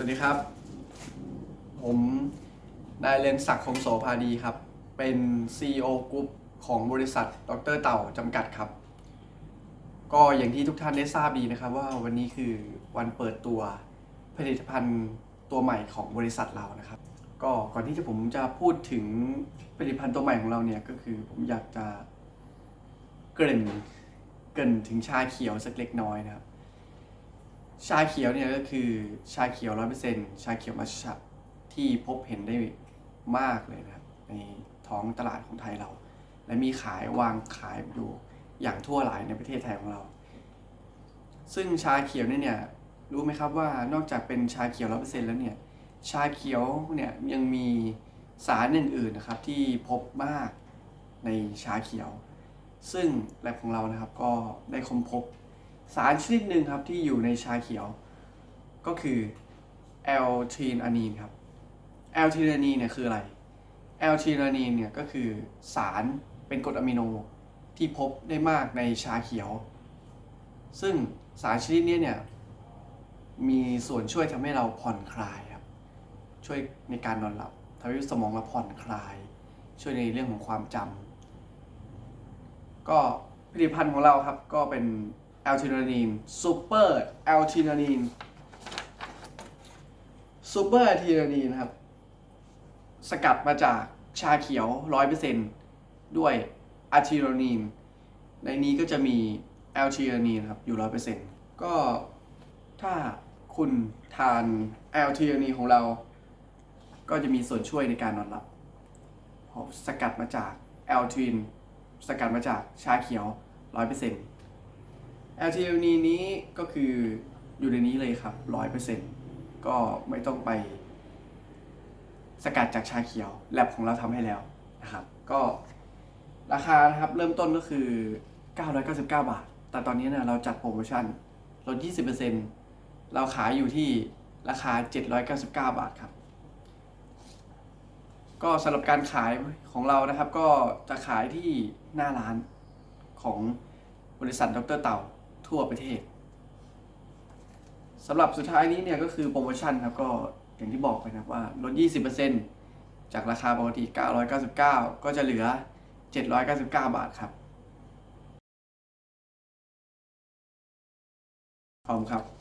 วัสดีครับ ผมนายเรนศักดิ์คงโสภาดีครับ เป็น CEO กรุ๊ปของบริษัทดรเต่าจำกัดครับ ก็อย่างที่ทุกท่านได้ทราบดีนะครับ ว่าวันนี้คือวันเปิดตัวผลิตภัณฑ์ตัวใหม่ของบริษัทเรานะครับ ก็ก่อนที่จะผมจะพูดถึงผลิตภัณฑ์ตัวใหม่ของเราเนี่ยก็คือผมอยากจะเกริ่นเกริ่นถึงชาเขียวสักเล็กน้อยนะครับ ชาเขียวเนี่ยก็คือชาเขียวร้อยเปอร์เซ็นชาเขียวมัชชะที่พบเห็นได้มากเลยนะครับ ในท้องตลาดของไทยเรา และมีขายวางขายอยู่อย่างทั่วหลายในประเทศไทยของเรา ซึ่งชาเขียวเนี่ยเนี่ยรู้ไหมครับว่านอกจากเป็นชาเขียวร้อยเปอร์เซ็นแล้วเนี่ยชาเขียวเนี่ยยังมีสารอื่นๆนะครับที่พบมากในชาเขียว ซึ่งแลบของเรานะครับก็ได้ค้นพบ สารชนิดหนึ่งครับที่อยู่ในชาเขียว ก็คือแอลทีนอานีนครับแอลทีนอานีนเนี่ยคืออะไรแอลทีนอานีนเนี่ยก็คือสารเป็นกรดอะมิโนที่พบได้มากในชาเขียว ซึ่งสารชนิดนี้เนี่ยมีส่วนช่วยทำให้เราผ่อนคลายครับ ช่วยในการนอนหลับทำให้สมองเราผ่อนคลาย ช่วยในเรื่องของความจำก็ผลิตภัณฑ์ของเราครับก็เป็น แอลทินานีนซูเปอร์แอลทินานีนซูเปอร์แอลทินานีนครับ สกัดมาจากชาเขียว 100%ด้วยอะทินานีน ในนี้ก็จะมีแอลทินานีนครับ อยู่ 100%ก็ถ้าคุณทานแอลทินานีนของเรา ก็จะมีส่วนช่วยในการนอนหลับเพราะสกัดมาจากแอลทินสกัดมาจากชาเขียว 100% l t นีนี้ก็คืออยู่ในนี้เลยครับ 100%ก็ไม่ต้องไปสกัดจากชาเขียว แลบของเราทำให้แล้วนะครับ ก็ราคานะครับเริ่มต้นก็คือ 999 บาท แต่ตอนนี้เนี่ยเราจัดโปรโมชั่นลด 20%เราขายอยู่ที่ราคา 799 บาทครับ ก็สำหรับการขายของเรานะครับ ก็จะขายที่หน้าร้านของบริษัทดรเต่า ทั่วประเทศสำหรับสุดท้ายนี้เนี่ยก็คือโปรโมชั่นครับก็อย่างที่บอกไปนะครับว่าลด 20%จากราคาปกติ 999 ก็จะเหลือ 799 บาทครับพร้อมครับ